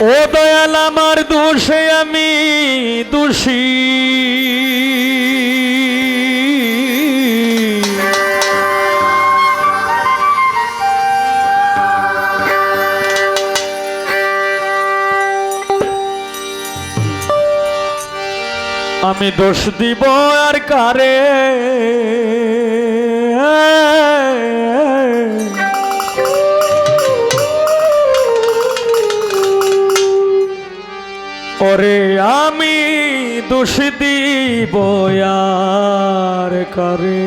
ও দয়াল আমার দোষে আমি দোষী। আমি দোষ দিব আর কারে? ওরে আমি দোষ দিব আর কারে?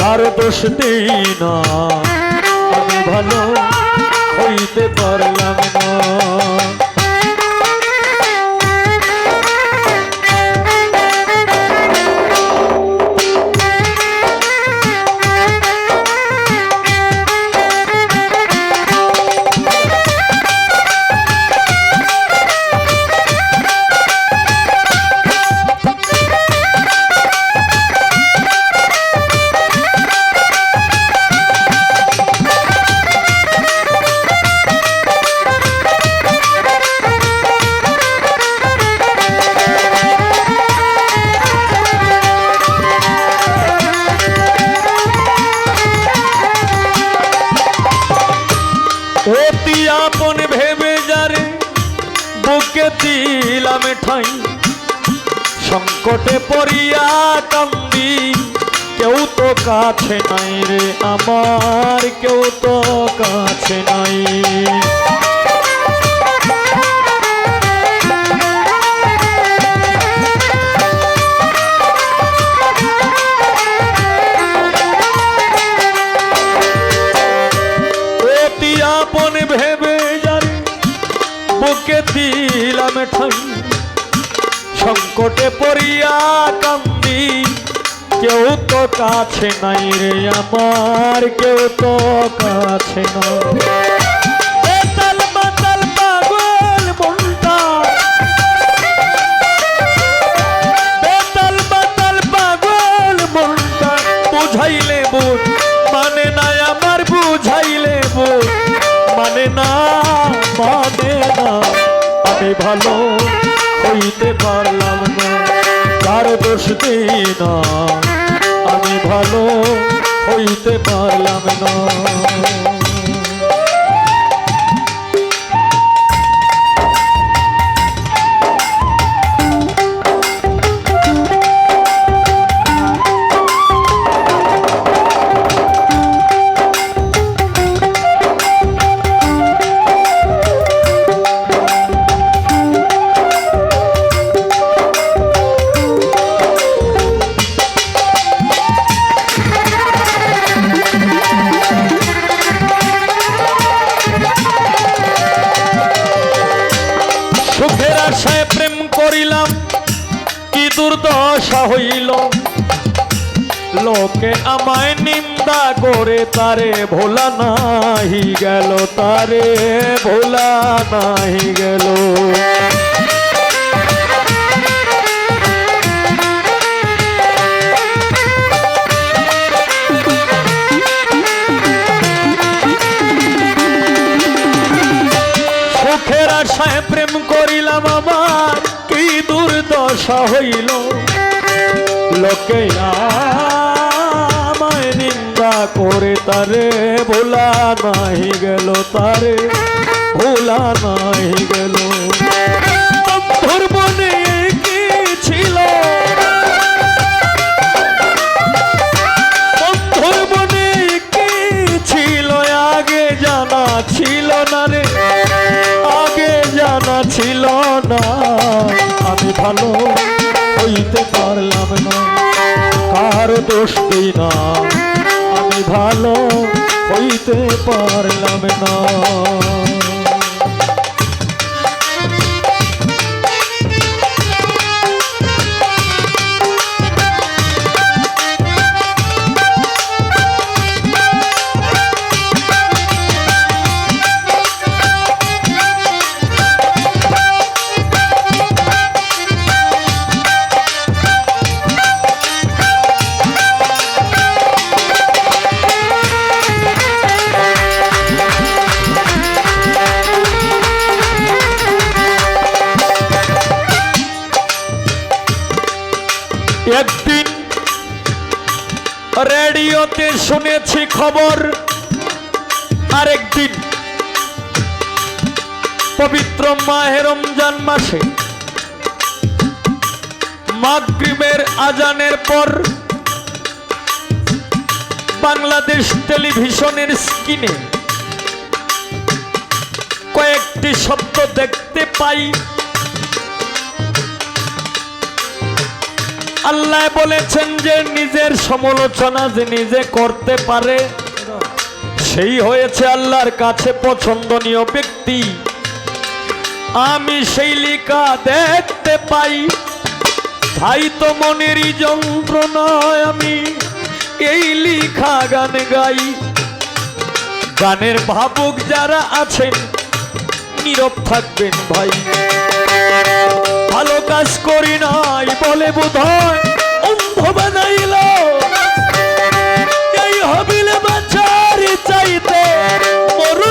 কার দোষ দেই না। আমি ভালো হইতে পারলাম না। সংকটে পড়িয়া কান্দি কেউ তো কাছে নাই রে আমার, কেউ তো কাছে নাই। ভেবে যারে বুকে দিলাম ঠাই সংকটে পড়িয়া কান্দি। কেউ তো কাছে নাই রে আমার, কেউ তো কাছে নাই। বেতাল মাতাল আমি ভালো হইতে পারলাম না। তার দোষ না? আমি ভালো হইতে পারলাম না। সুখের আশায় প্রেম করিলাম, কি দুর্দশা হইল? লোকে আমায় নিন্দা করে, তারে ভোলা নাহি গেল, তারে ভোলা নাহি গেল। করিলাম আমার, কি দুর্দশা হইল? লোকে আমায় নিন্দা করে তারে, ভোলা নাহি গেল তারে, ভোলা নাহি গেল। আগে ছিল না রে। জানা ছিল না। আমি ভালো হইতে পারলাম না। কার দোষ না। আমি ভালো হইতে পারলাম না। শুনেছি খবর। আরেকদিন, পবিত্র মাহে রমজান মাসে মাগরিবের আজানের পর বাংলাদেশ টেলিভিশনের স্ক্রিনে কয়েকটি শব্দ দেখতে পাই। আল্লাহ বলেছেন যে নিজের সমালোচনা যে নিজে করতে পারে, সেই হয়েছে আল্লাহর কাছে পছন্দনীয় ব্যক্তি। আমি সেই লিখা দেখতে পাই, তাই তো মনেরই যন্ত্রণায় আমি এই লিখা গান গাই। গানের ভাবুক যারা আছেন, নীরব থাকবেন ভাই। ভালো কাজ করি নাই বলে বোধ হয় অন্ধ বানাইল। এই হবিলে বাঁচার চাইতে বলে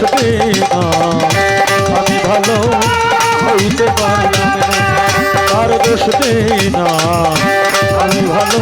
দিই না। আমি ভালো হইতে পারলাম না দোষ না। আমি ভালো